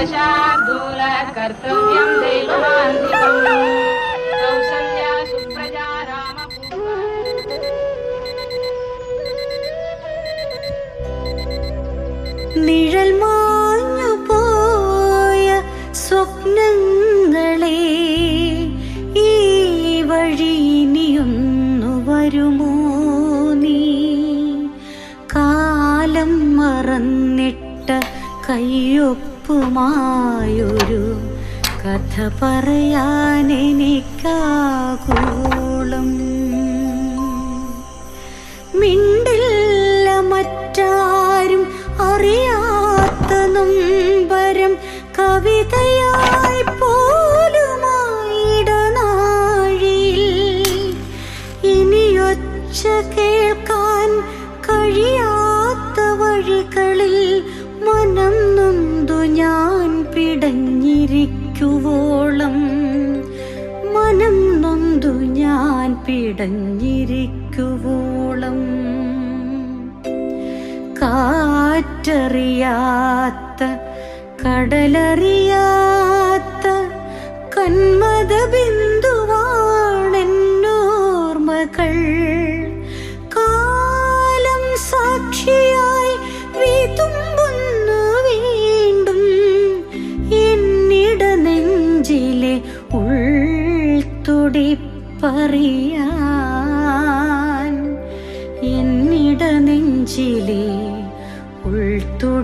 शार्दूल कर्तव्यं दैवमान्तिकम् कौसल्या सुप्रजा रामपूर्वा നിഴൽ മാഞ്ഞു പോയ സ്വപ്നങ്ങളെ ഈ വഴി ഇനിയൊന്നു വരുമോ നീ കാലം മറന്നിട്ട കയ്യൊപ്പുമായൊരു കഥ പറയാൻ എനിക്കാകൂളം. മിണ്ടില്ല മറ്റാരും അറിയാത്ത നൊമ്പരം കവിതയായി പോലുമായിടനാഴിയിൽ ഇനിയൊച്ച കേൾക്കാൻ കഴിയാത്ത വഴികളിൽ മനം നൊന്തു ഞാൻ പിടഞ്ഞിരിക്കുവോളം. മനം നൊന്തു ഞാൻ പിടഞ്ഞിരിക്കുവോളം. കാറ്ററിയാത്ത കടലറിയാത്ത കന്മത ഉൾത്തുടിപ്പറിയാൻ എന്നിട നെഞ്ചിലെ ഉൾത്തുടിപ്പറിയാൻ.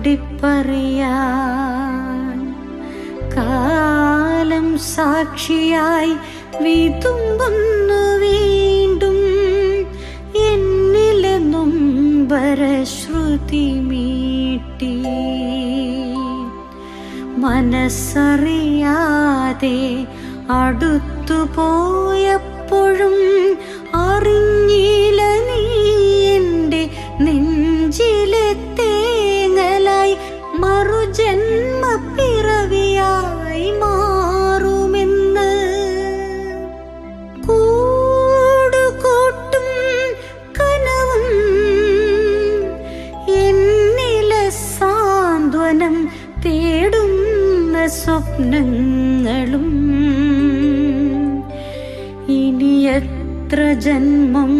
കാലം സാക്ഷിയായി വിതുമ്പുന്നു വീണ്ടും എന്നിലെന്നും നൊമ്പരശ്രുതി മീട്ടി. മനസ്സറിയാതെ അടുത്തു പോയപ്പോഴും അറിഞ്ഞില്ല നീ എന്റെ നെഞ്ചിലെ തേങ്ങലായി മറുജന്മ പിറവിയായി മാറുമെന്ന്. കൂടുകൂട്ടും കനവും എന്നിലെ സാന്ത്വനം തേടുന്ന സ്വപ്നങ്ങളും എത്ര ജന്മം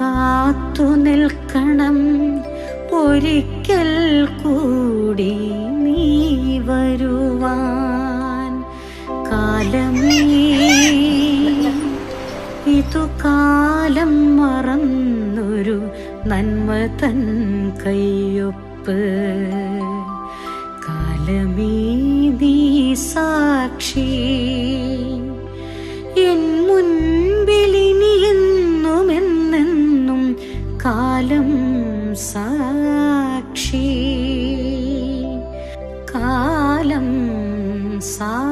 കാത്തു നിൽക്കണം. ഒരിക്കൽ കൂടി നീ വരുവാൻ കാലമേ ഇതു കാലം മറന്നൊരു നന്മ തൻ കയ്യൊപ്പ്. കാലമേ നീ സാക്ഷി. കാലം സാക്ഷി. കാലം സാക്ഷി.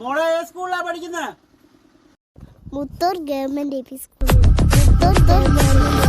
മോളെ സ്കൂളിലാ പഠിക്കുന്നത് Muthoor government L P school. Muthoor government.